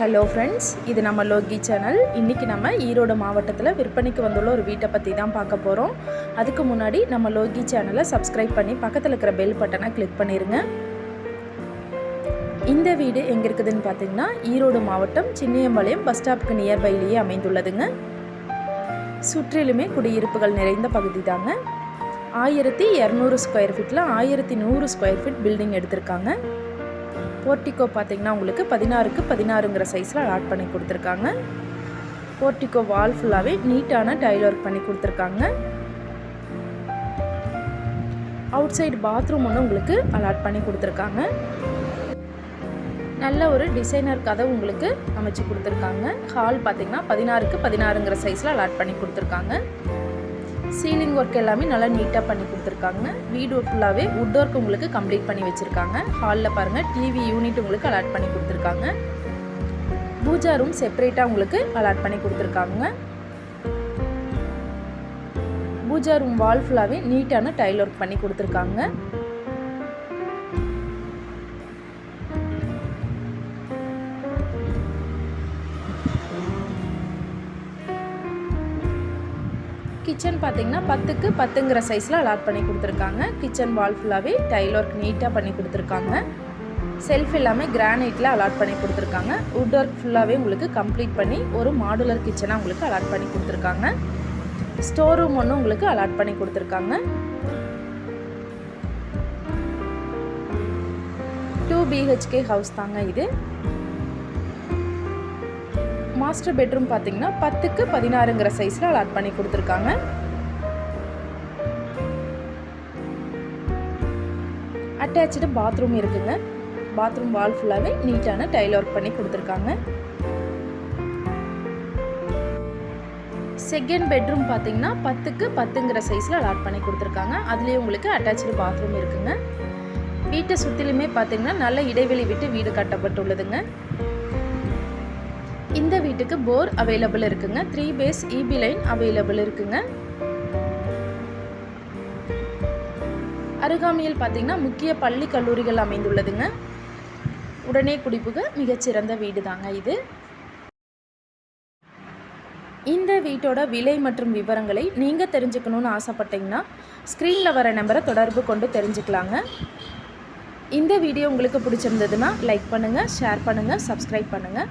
Hello friends இது நம்ம Loki channel இன்றைக்கி நம்ம ஈரோடு மாவட்டத்தில் விற்பனைக்கு வந்துள்ள ஒரு வீட்டை பற்றி தான் பார்க்க போகிறோம் அதுக்கு முன்னாடி நம்ம லோகி சேனலை சப்ஸ்கிரைப் பண்ணி பக்கத்தில் இருக்கிற பெல் பட்டனை கிளிக் பண்ணிடுங்க இந்த வீடு எங்கே இருக்குதுன்னு பார்த்தீங்கன்னா ஈரோடு மாவட்டம் சின்னியம்பாளையம் பஸ் ஸ்டாப்புக்கு நியர்பைலேயே அமைந்துள்ளதுங்க. சுற்றிலுமே குடியிருப்புகள் நிறைந்த பகுதி தாங்க. ஆயிரத்தி இரநூறு ஸ்கொயர் ஃபீட்டில் ஆயிரத்தி நூறு ஸ்கொயர் ஃபீட் பில்டிங் எடுத்திருக்காங்க. போர்ட்டிகோ பார்த்தீங்கன்னா உங்களுக்கு பதினாறுக்கு பதினாறுங்கிற சைஸில் அலாட் பண்ணி கொடுத்துருக்காங்க. போர்ட்டிகோ வால் ஃபுல்லாகவே நீட்டான டைல் ஒர்க் பண்ணி கொடுத்துருக்காங்க. அவுட் சைடு பாத்ரூம் ஒன்று உங்களுக்கு அலாட் பண்ணி கொடுத்துருக்காங்க. நல்ல ஒரு டிசைனர் கதை உங்களுக்கு அமைச்சு கொடுத்துருக்காங்க. ஹால் பார்த்தீங்கன்னா பதினாறுக்கு பதினாறுங்கிற சைஸில் அலாட் பண்ணி கொடுத்துருக்காங்க. சீலிங் ஒர்க் எல்லாமே நல்லா நீட்டாக பண்ணி கொடுத்துருக்காங்க. வீடு ஃபுல்லாகவே வுட் ஒர்க் உங்களுக்கு கம்ப்ளீட் பண்ணி வச்சுருக்காங்க. ஹாலில் பாருங்கள் டிவி யூனிட் உங்களுக்கு அலாட் பண்ணி கொடுத்துருக்காங்க. பூஜா ரூம் செப்பரேட்டாக உங்களுக்கு அலாட் பண்ணி கொடுத்துருக்காங்க. பூஜா ரூம் வால் ஃபுல்லாகவே நீட்டான டைல் ஒர்க் பண்ணி கொடுத்துருக்காங்க. கிச்சன் பார்த்திங்கன்னா பத்துக்கு பத்துங்கிற சைஸில் அலாட் பண்ணி கொடுத்துருக்காங்க. கிச்சன் வால் ஃபுல்லாகவே டைல் ஒர்க் நீட்டாக பண்ணி கொடுத்துருக்காங்க. செல்ஃப் எல்லாமே கிரானைட்டில் அலாட் பண்ணி கொடுத்துருக்காங்க. வுட் ஒர்க் ஃபுல்லாகவே உங்களுக்கு கம்ப்ளீட் பண்ணி ஒரு மாடுலர் கிச்சனாக உங்களுக்கு அலாட் பண்ணி கொடுத்துருக்காங்க. ஸ்டோர் ரூம் ஒன்று உங்களுக்கு அலாட் பண்ணி கொடுத்துருக்காங்க. டூ பிஹெச்கே ஹவுஸ் தாங்க இது. மாஸ்டர் பெட்ரூம் பார்த்தீங்கன்னா பத்துக்கு பதினாறுங்கிற சைஸில் அலாட் பண்ணி கொடுத்துருக்காங்க. அட்டாச்சு பாத்ரூம் இருக்குங்க. பாத்ரூம் வால் ஃபுல்லாகவே நீட்டான டைல் ஒர்க் பண்ணி கொடுத்துருக்காங்க. செகண்ட் பெட்ரூம் பார்த்தீங்கன்னா பத்துக்கு பத்துங்கிற சைஸில் அலாட் பண்ணி கொடுத்துருக்காங்க. அதுலேயே உங்களுக்கு அட்டாச்சு பாத்ரூம் இருக்குங்க. வீட்டை சுற்றிலுமே பார்த்தீங்கன்னா நல்ல இடைவெளி விட்டு வீடு கட்டப்பட்டுள்ளதுங்க. இந்த வீட்டுக்கு போர் அவைலபிள் இருக்குங்க. Three phase EB line available இருக்குங்க. அருகாமையில் பார்த்தீங்கன்னா முக்கிய பள்ளி கல்லூரிகள் அமைந்துள்ளதுங்க. உடனே குடிப்புக மிகச்சிறந்த வீடு தாங்க இது. இந்த வீட்டோட விலை மற்றும் விவரங்களை நீங்கள் தெரிஞ்சுக்கணுன்னு ஆசைப்பட்டீங்கன்னா ஸ்க்ரீனில் வர நம்பரை தொடர்பு கொண்டு தெரிஞ்சுக்கலாங்க. இந்த வீடியோ உங்களுக்கு பிடிச்சிருந்ததுன்னா லைக் பண்ணுங்கள் ஷேர் பண்ணுங்கள் சப்ஸ்கிரைப் பண்ணுங்கள்